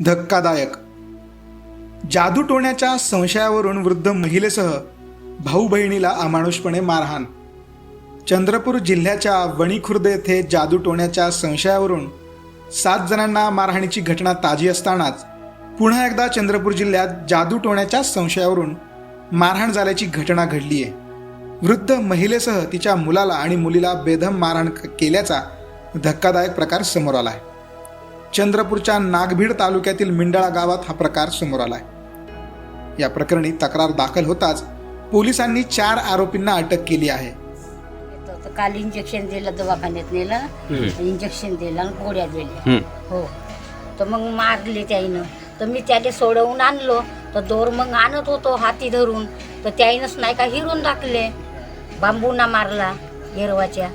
धक्कादायक. जादू टोण्याच्या संशयावरून वृद्ध महिलेसह भाऊ बहिणीला अमानुषपणे मारहाण. चंद्रपूर जिल्ह्याच्या वणी खुर्द येथे जादू टोण्याच्या संशयावरून सात जणांना मारहाणीची घटना ताजी असतानाच पुन्हा एकदा चंद्रपूर जिल्ह्यात जादू टोण्याच्या संशयावरून मारहाण झाल्याची घटना घडली आहे. वृद्ध महिलेसह तिच्या मुलाला आणि मुलीला बेदम मारहाण केल्याचा धक्कादायक प्रकार समोर आला आहे. चंद्रपूरच्या नागभीड तालुक्यातील मिंडाळा गावात हा प्रकार समोर आला आहे या प्रकरणी तक्रार दाखल होताच पोलिसांनी चार आरोपींना अटक केली आहे. तर काल इंजेक्शन दिलं दवाखान्यात नेलं इंजेक्शन दिलं आणि गोळ्या दिल्या. हं. हो. तर मग मारले त्याईनं. तर मी त्याला सोडवून आणलो. तर दोर मग आणत होतो हाती धरून. तर त्याईनंच नाही का हिरून टाकले बांबूना मारला हिरवाच्या.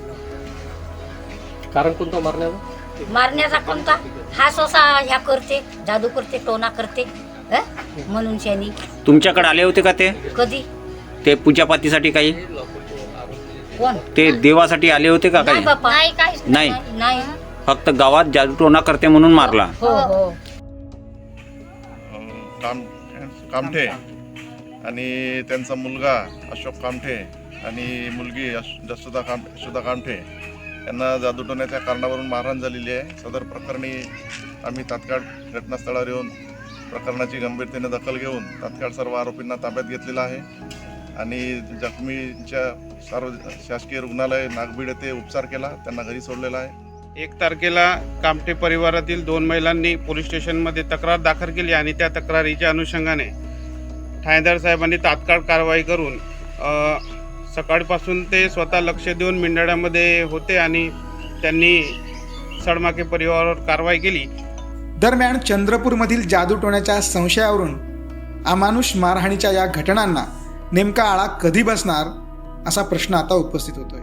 कारण कोणतं मारण्याचं? मारण्याचा कोणता? हा सोसा ह्या करते जादू करते टोना करते हं? म्हणून शानी. तुमच्याकडे आले होते का ते? कधी? ते पूजापातीसाठी काही? कोण? ते देवासाठी आले होते का नाही काही? बापा. नाही काहीच नाही. नाही. फक्त गावात जादूटोना करते म्हणून मारला. हो हो. काम कामठे आणि त्यांचा मुलगा अशोक कामठे आणि मुलगी यश- जसुदा काम यशोदा कामठे. यांना जादूटोण्याच्या कारणावरून मारहाण झालेली आहे. सदर प्रकरणी आम्ही तात्काळ घटनास्थळावर येऊन प्रकरणाची गंभीरतेने दखल घेऊन तात्काळ सर्व आरोपींना ताब्यात घेतलेला आहे. आणि जखमीच्या सार्व शासकीय रुग्णालय नागबीड येथे उपचार केला त्यांना घरी सोडलेला आहे. एक तारखेला कामठे परिवारातील दोन महिलांनी पोलीस स्टेशनमध्ये तक्रार दाखल केली आणि त्या तक्रारीच्या अनुषंगाने ठाणेदार साहेबांनी तात्काळ कारवाई करून सकाळपासून ते स्वतः लक्ष देऊन मिंडाळ्यामध्ये होते आणि त्यांनी सडमाके परिवारावर कारवाई केली. दरम्यान चंद्रपूरमधील जादूटोण्याच्या संशयावरून अमानुष मारहाणीच्या या घटनांना नेमका आळा कधी बसणार असा प्रश्न आता उपस्थित होतोय.